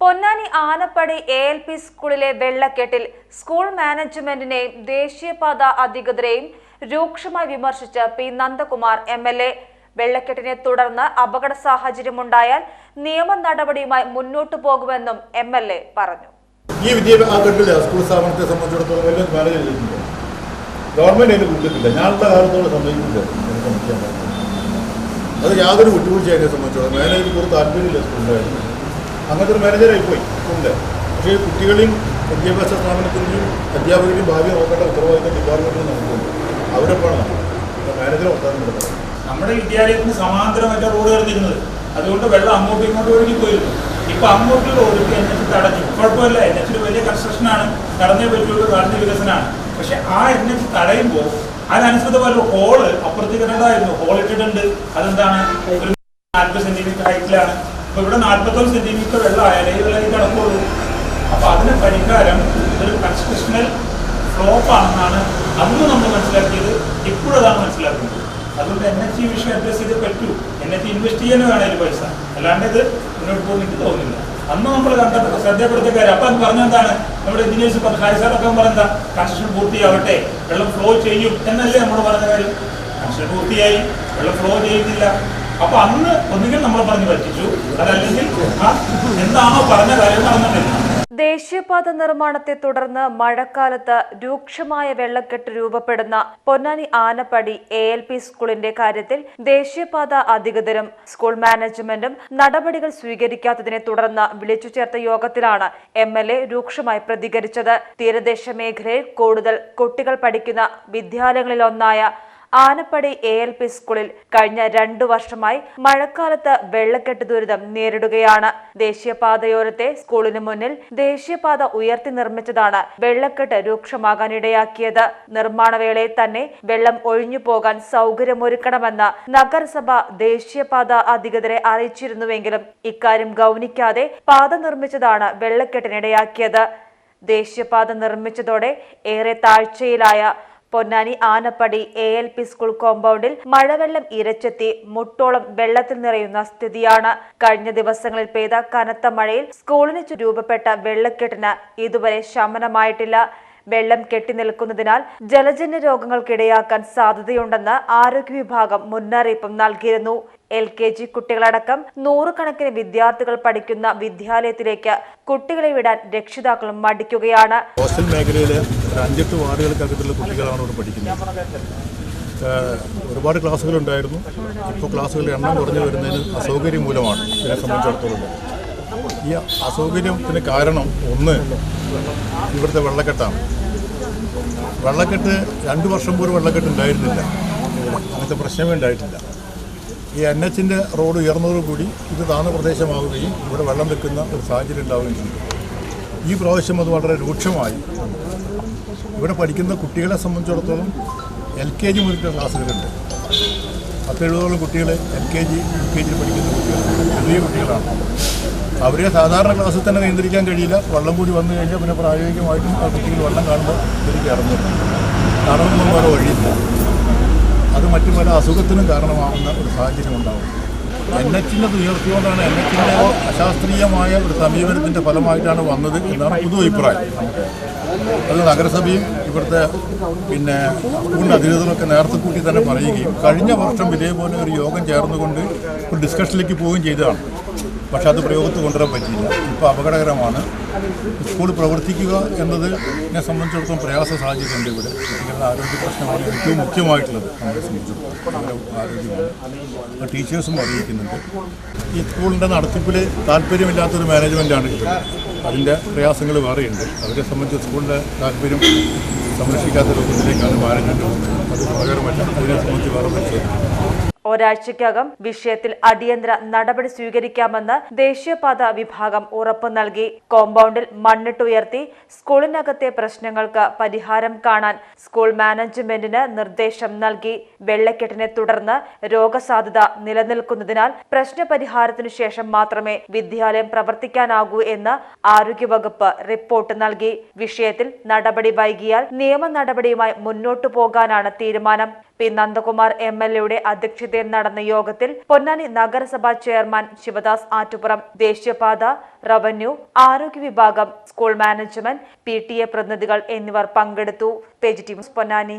Ponnani Anappadi A L P സ്കൂളിലെ വെള്ളക്കെട്ടിൽ school മാനേജ്മെന്റിനെയും ദേശീയപാത അധികൃതരെയും രൂക്ഷമായി വിമർശിച്ച P Nandakumar M L A വെള്ളക്കെട്ടിനെ തുടർന്ന് അപകട സാഹചര്യമുണ്ടായാൽ നിയമ നടപടിയുമായി മുന്നോട്ടു പോകുമെന്നും എം എൽ എ പറഞ്ഞു. ഈ വിദ്യാഭ്യാസത്തിലെ സ്കൂൾ സംബന്ധിച്ചിടത്തോളം ഗവൺമെന്റ് അത് യാതൊരു വിട്ടുവീഴ്ച അതിനെ സംബന്ധിച്ചോളം താല്പര്യമില്ല സ്കൂളിലായിരുന്നു അങ്ങനത്തെ ഒരു മാനേജറായി പോയി ഉണ്ട്. പക്ഷേ കുട്ടികളെയും വിദ്യാഭ്യാസ സ്ഥാപനത്തിന്റെയും അധ്യാപകരുടെയും ഭാവി നോക്കേണ്ട ഉത്തരവാദിത്തം ഡിപ്പാർട്ട്മെന്റിൽ നമുക്കുണ്ട് അവരൊക്കെയാണ് നമ്മൾ. വർത്താനം നടത്തുന്നത് നമ്മുടെ വിദ്യാലയത്തിന് സമാന്തരമായിട്ട് റോഡ് കിടന്നിരുന്നത് അതുകൊണ്ട് വെള്ളം അങ്ങോട്ടും ഇങ്ങോട്ടും ഒഴുകി പോയിരുന്നു. ഇപ്പൊ അങ്ങോട്ടുള്ള ഒഴുകി എൻ എച്ച് തടഞ്ഞു. കുഴപ്പമില്ല. എൻ എച്ചിൽ വലിയ കൺസ്ട്രക്ഷനാണ് നടന്നേ പറ്റുള്ളൂ. നടന്ന വികസനമാണ്. പക്ഷെ ആ എൻ എച്ച് തടയുമ്പോൾ അതിനനുസൃതമായ ഹോൾ അപ്പുറത്തേക്ക് ഉണ്ടായിരുന്നു ഹോൾ ഇട്ടിട്ടുണ്ട്. അതെന്താണ്? ഒരു നാൽപ്പത് സെന്റിമീറ്റർ ഹൈറ്റിലാണ് അപ്പൊ ഇവിടെ നാൽപ്പത്തൊന്ന് സെന്റിമീറ്റർ വെള്ളം ആയാലേ വെള്ളം കിടക്കുള്ളൂ. അപ്പൊ അതിന് പരിഹാരം ഒരു കൺസ്ട്രക്ഷണൽ ഫ്ലോപ്പ് ആണെന്നാണ് അന്ന് നമ്മൾ മനസ്സിലാക്കിയത്. ഇപ്പോഴതാണ് മനസ്സിലാക്കുന്നത്. അതുകൊണ്ട് എൻ എച്ച് വിഷയം അഡ്രസ് ചെയ്ത് പറ്റൂ. എൻ എച്ച് ഇൻവെസ്റ്റ് ചെയ്യാനും വേണം പൈസ. അല്ലാണ്ട് ഇത് മുന്നോട്ട് പോകുന്ന എനിക്ക് തോന്നുന്നില്ല. അന്ന് നമ്മൾ കണ്ട ശ്രദ്ധപ്പെടുത്തിയ കാര്യം. അപ്പൊ അത് പറഞ്ഞെന്താണ് നമ്മുടെ എഞ്ചിനീയേഴ്സ് പറഞ്ഞു ഹായ് സാറൊക്കെ പറഞ്ഞെന്താ കൺസ്ട്രക്ഷൻ പൂർത്തിയാവട്ടെ വെള്ളം ഫ്ലോ ചെയ്യും എന്നല്ലേ നമ്മൾ പറഞ്ഞ കാര്യം. കൺസ്ട്രക്ഷൻ പൂർത്തിയായി വെള്ളം ഫ്ലോ ചെയ്യുന്നില്ല അപ്പൊ അന്ന് ഒന്നുകിൽ നമ്മൾ പറഞ്ഞു പറ്റിച്ചു. അതല്ലെങ്കിൽ എന്താണോ പറഞ്ഞ കാര്യം നടന്നിട്ടില്ല ദേശീയപാത നിർമ്മാണത്തെ തുടർന്ന് മഴക്കാലത്ത് രൂക്ഷമായ വെള്ളക്കെട്ട് രൂപപ്പെടുന്ന Ponnani Anappadi A L P സ്കൂളിന്റെ കാര്യത്തിൽ ദേശീയപാത അധികൃതരും സ്കൂൾ മാനേജ്മെന്റും നടപടികൾ സ്വീകരിക്കാത്തതിനെ തുടർന്ന് വിളിച്ചു ചേർത്ത യോഗത്തിലാണ് എം എൽ എ രൂക്ഷമായി പ്രതികരിച്ചത്. തീരദേശ മേഖലയിൽ കൂടുതൽ കുട്ടികൾ പഠിക്കുന്ന വിദ്യാലയങ്ങളിലൊന്നായ ആനപ്പടി എ എൽ പി സ്കൂളിൽ കഴിഞ്ഞ രണ്ടു വർഷമായി മഴക്കാലത്ത് വെള്ളക്കെട്ട് ദുരിതം നേരിടുകയാണ്. ദേശീയപാതയോരത്തെ സ്കൂളിന് മുന്നിൽ ദേശീയപാത ഉയർത്തി നിർമ്മിച്ചതാണ് വെള്ളക്കെട്ട് രൂക്ഷമാകാനിടയാക്കിയത് നിർമ്മാണ വേളയിൽ തന്നെ വെള്ളം ഒഴിഞ്ഞു പോകാൻ സൗകര്യമൊരുക്കണമെന്ന് നഗരസഭ ദേശീയപാത അധികൃതരെ അറിയിച്ചിരുന്നുവെങ്കിലും ഇക്കാര്യം ഗൗനിക്കാതെ പാത നിർമ്മിച്ചതാണ് വെള്ളക്കെട്ടിനിടയാക്കിയത്. ദേശീയപാത നിർമ്മിച്ചതോടെ ഏറെ താഴ്ചയിലായ Ponnani Anappadi A L P school കോമ്പൗണ്ടിൽ മഴവെള്ളം ഇരച്ചെത്തി മുട്ടോളം വെള്ളത്തിൽ നിറയുന്ന സ്ഥിതിയാണ്. കഴിഞ്ഞ ദിവസങ്ങളിൽ പെയ്ത കനത്ത മഴയിൽ സ്കൂളിന് രൂപപ്പെട്ട വെള്ളക്കെട്ടിന് ഇതുവരെ ശമനമായിട്ടില്ല. വെള്ളം കെട്ടിനിൽക്കുന്നതിനാൽ ജലജന്യ രോഗങ്ങൾക്കിടയാക്കാൻ സാധ്യതയുണ്ടെന്ന് ആരോഗ്യ വിഭാഗം മുന്നറിയിപ്പും നൽകിയിരുന്നു. എൽ കെ ജി കുട്ടികളടക്കം നൂറുകണക്കിന് വിദ്യാർത്ഥികൾ പഠിക്കുന്ന വിദ്യാലയത്തിലേക്ക് കുട്ടികളെ വിടാൻ രക്ഷിതാക്കളും മടിക്കുകയാണ്. ഹോസ്റ്റൽ മേഖലയിലെ ഒരു അഞ്ചെട്ട് വാർഡുകൾക്കകത്തുള്ള കുട്ടികളാണ് ഇവിടെ പഠിക്കുന്നത്. ഒരുപാട് ക്ലാസ്സുകളുണ്ടായിരുന്നു ഇപ്പോൾ ക്ലാസ്സുകളുടെ എണ്ണം കുറഞ്ഞു വരുന്നതിന് അസൗകര്യം മൂലമാണ് ഇതിനെ സംബന്ധിച്ചിടത്തോളം. ഈ അസൗകര്യത്തിന് കാരണം ഒന്ന് ഇവിടുത്തെ വെള്ളക്കെട്ടാണ്. വെള്ളക്കെട്ട് രണ്ട് വർഷം പോലും വെള്ളക്കെട്ട് ഉണ്ടായിരുന്നില്ല. അങ്ങനത്തെ പ്രശ്നമേ ഉണ്ടായിട്ടില്ല. ഈ എൻ എച്ചിന്റെ റോഡ് ഉയർന്നതോടുകൂടി ഇത് താഴ്ന്ന പ്രദേശമാവുകയും ഇവിടെ വെള്ളം വെക്കുന്ന ഒരു സാഹചര്യം ഉണ്ടാവുകയും ചെയ്തു. ഈ പ്രാവശ്യം അത് വളരെ രൂക്ഷമായി. ഇവിടെ പഠിക്കുന്ന കുട്ടികളെ സംബന്ധിച്ചിടത്തോളം എൽ കെ ജി മുതൽ ക്ലാസ്സുകളുണ്ട്. പത്തെഴുപതോളം കുട്ടികൾ L K G U K G പഠിക്കുന്ന കുട്ടികൾ ചെറിയ കുട്ടികളാണ്. അവരെ സാധാരണ ക്ലാസ്സിൽ തന്നെ നിയന്ത്രിക്കാൻ കഴിയില്ല. വെള്ളം കൂടി വന്നു കഴിഞ്ഞാൽ പിന്നെ പ്രായോഗികമായിട്ടും ആ കുട്ടികൾ വെള്ളം കാണുമ്പോൾ ഇതിലേക്ക് ഇറങ്ങും. ഇറങ്ങുമ്പോൾ വേറെ വഴിയില്ല. മറ്റു പല അസുഖത്തിനും കാരണമാകുന്ന ഒരു സാഹചര്യം ഉണ്ടാവും. എൻ എച്ചിന്റെ ഉയർത്തിയോണ്ടാണ് എൻ എച്ചിന്റെ അശാസ്ത്രീയമായ ഒരു സമീപനത്തിന്റെ ഫലമായിട്ടാണ് വന്നത് എന്നാണ് പൊതു അഭിപ്രായം. അത് നഗരസഭയും ഇവിടുത്തെ പിന്നെ സ്കൂളിന്റെ അധികൃതരൊക്കെ നേരത്തെ കൂട്ടി തന്നെ പറയുകയും കഴിഞ്ഞ വർഷം ഇതേപോലെ ഒരു യോഗം ചേർന്നുകൊണ്ട് ഒരു ഡിസ്കഷനിലേക്ക് പോവുകയും ചെയ്തതാണ്. പക്ഷെ അത് പ്രയോഗത്തിൽ കൊണ്ടുവരാൻ പറ്റിയില്ല. ഇപ്പോൾ അപകടകരമാണ്. സ്കൂൾ പ്രവർത്തിക്കുക എന്നത് എന്നെ സംബന്ധിച്ചിടത്തോളം പ്രയാസ സാഹചര്യമുണ്ട് ഇവിടെ. കുട്ടികളുടെ ആരോഗ്യ പ്രശ്നമാണ് ഏറ്റവും മുഖ്യമായിട്ടുള്ളത് നമ്മളെ സംബന്ധിച്ചിടത്തോളം. ആരോഗ്യമാണ്. ടീച്ചേഴ്സും അറിയിക്കുന്നുണ്ട്. ഈ സ്കൂളിന്റെ നടത്തിപ്പിൽ താല്പര്യമില്ലാത്തൊരു മാനേജ്മെന്റാണ് ഇത്. അതിന്റെ പ്രയാസങ്ങൾ വേറെയുണ്ട്. അവരെ സംബന്ധിച്ച് സ്കൂളിന്റെ താല്പര്യം സംരക്ഷിക്കാത്ത രൂപത്തിലേക്കാണ് മാനേജ്മെന്റ് അത് ഗുണകരമല്ല അതിനെ സംബന്ധിച്ച് വേറെ പരിശോധിക്കും ഒരാഴ്ചയ്ക്കകം വിഷയത്തിൽ അടിയന്തര നടപടി സ്വീകരിക്കാമെന്ന് ദേശീയപാത വിഭാഗം ഉറപ്പു നൽകി. കോമ്പൗണ്ടിൽ മണ്ണിട്ടുയർത്തി സ്കൂളിനകത്തെ പ്രശ്നങ്ങൾക്ക് പരിഹാരം കാണാൻ സ്കൂൾ മാനേജ്മെന്റിന് നിർദ്ദേശം നൽകി. വെള്ളക്കെട്ടിനെ തുടർന്ന് രോഗസാധ്യത നിലനിൽക്കുന്നതിനാൽ പ്രശ്നപരിഹാരത്തിനു ശേഷം മാത്രമേ വിദ്യാലയം പ്രവർത്തിക്കാനാകൂ എന്ന് ആരോഗ്യവകുപ്പ് റിപ്പോർട്ട് നൽകി. വിഷയത്തിൽ നടപടി വൈകിയാൽ നിയമ നടപടിയുമായി മുന്നോട്ടു പോകാനാണ് തീരുമാനം. പി നന്ദകുമാർ എം എൽ എയുടെ അധ്യക്ഷതയിൽ നടന്ന യോഗത്തിൽ പൊന്നാനി നഗരസഭാ ചെയർമാൻ ശിവദാസ് ആറ്റുപുറം ദേശീയപാത റവന്യൂ ആരോഗ്യ വിഭാഗം school management P T A പ്രതിനിധികൾ എന്നിവർ പങ്കെടുത്തു. Page teams Ponnani.